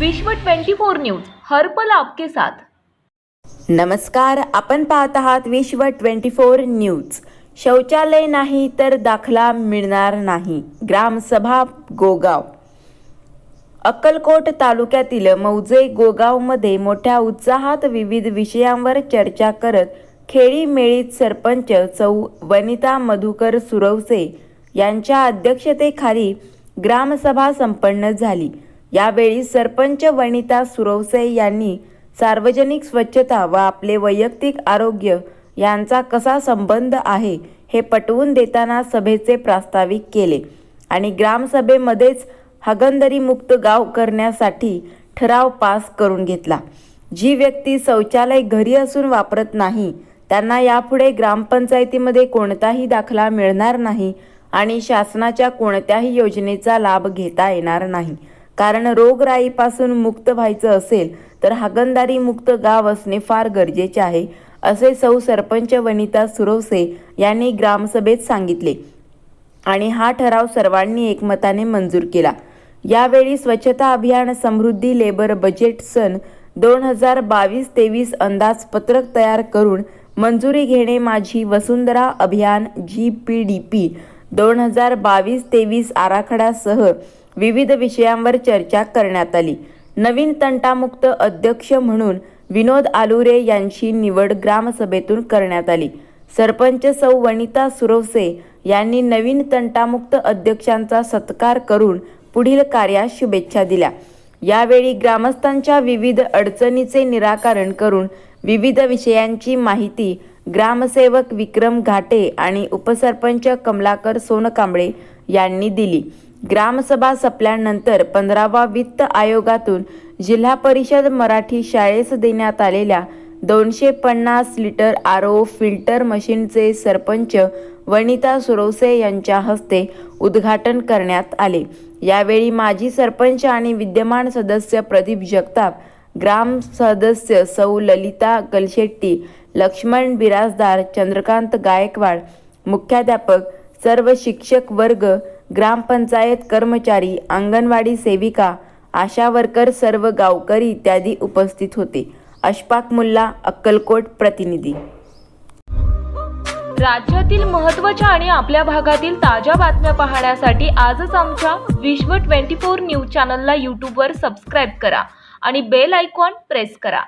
विश्व 24 न्यूज हर्पल आपके साथ. नमस्कार आपण पाहत आहात विश्व ट्वेंटी फोर न्यूज. शौचालय नाही तर दाखला मिळणार नाही. ग्रामसभा गोगाव. अक्कलकोट तालुक्यातील मौजे गोगावमध्ये मोठ्या उत्साहात विविध विषयांवर चर्चा करत खेळीमेळीत सरपंच चौ वनिता मधुकर सुरवसे यांच्या अध्यक्षतेखाली ग्रामसभा संपन्न झाली. यावेळी सरपंच वनिता सुरवसे यांनी सार्वजनिक स्वच्छता व आपले वैयक्तिक आरोग्य यांचा कसा संबंध आहे हे पटवून देताना सभेचे प्रास्ताविक केले आणि ग्रामसभेमध्येच हगंदरीमुक्त गाव करण्यासाठी ठराव पास करून घेतला. जी व्यक्ती शौचालय घरी असून वापरत नाही त्यांना यापुढे ग्रामपंचायतीमध्ये कोणताही दाखला मिळणार नाही आणि शासनाच्या कोणत्याही योजनेचा लाभ घेता येणार नाही. कारण रोगराईपासून मुक्त व्हायचं असेल तर हागंदारी मुक्त गाव असणे फार गरजेचे आहे असे सौ सरपंच वनिता सुरवसे यांनी ग्रामसभेत सांगितले. आणि हा ठराव सर्वांनी एकमताने मंजूर केला. यावेळी स्वच्छता अभियान समृद्धी लेबर बजेट सन दोन हजार बावीस तेवीस अंदाजपत्रक तयार करून मंजुरी घेणे माझी वसुंधरा अभियान जी पी डी पी दोन हजार बावीस तेवीस आराखड्यासह विविध विषयांवर चर्चा करण्यात आली. नवीन तंटामुक्त अध्यक्ष म्हणून विनोद आलुरे यांची निवड ग्रामसभेतून करण्यात आली. सरपंच सौ वनिता सुरवसे यांनी नवीन तंटामुक्त अध्यक्षांचा सत्कार करून पुढील कार्यास शुभेच्छा दिल्या. यावेळी ग्रामस्थांच्या विविध अडचणीचे निराकरण करून विविध विषयांची माहिती ग्रामसेवक विक्रम घाटे आणि उपसरपंच कमलाकर सोनकांबळे यांनी दिली. ग्रामसभा संपल्यानंतर पंधरावा वित्त आयोगातून जिल्हा परिषद मराठी शाळेस देण्यात आलेल्या दोनशे पन्नास लिटर आर ओ फिल्टर मशीनचे सरपंच वनिता सुरवसे यांच्या हस्ते उद्घाटन करण्यात आले. यावेळी माजी सरपंच आणि विद्यमान सदस्य प्रदीप जगताप ग्राम सदस्य सौ ललिता कलशेट्टी लक्ष्मण बिराजदार चंद्रकांत गायकवाड मुख्याध्यापक सर्व शिक्षक वर्ग ग्रामपंचायत कर्मचारी अंगणवाडी सेविका आशा वर्कर सर्व गावकरी इत्यादी उपस्थित होते. अशफाक मुल्ला अक्कलकोट प्रतिनिधी. राज्यातील महत्त्वाच्या आणि आपल्या भागातील ताज्या बातम्या पाहण्यासाठी आजच आमच्या विश्व 24 न्यूज चॅनलला यूट्यूबवर सबस्क्राईब करा आणि बेल आयकॉन प्रेस करा.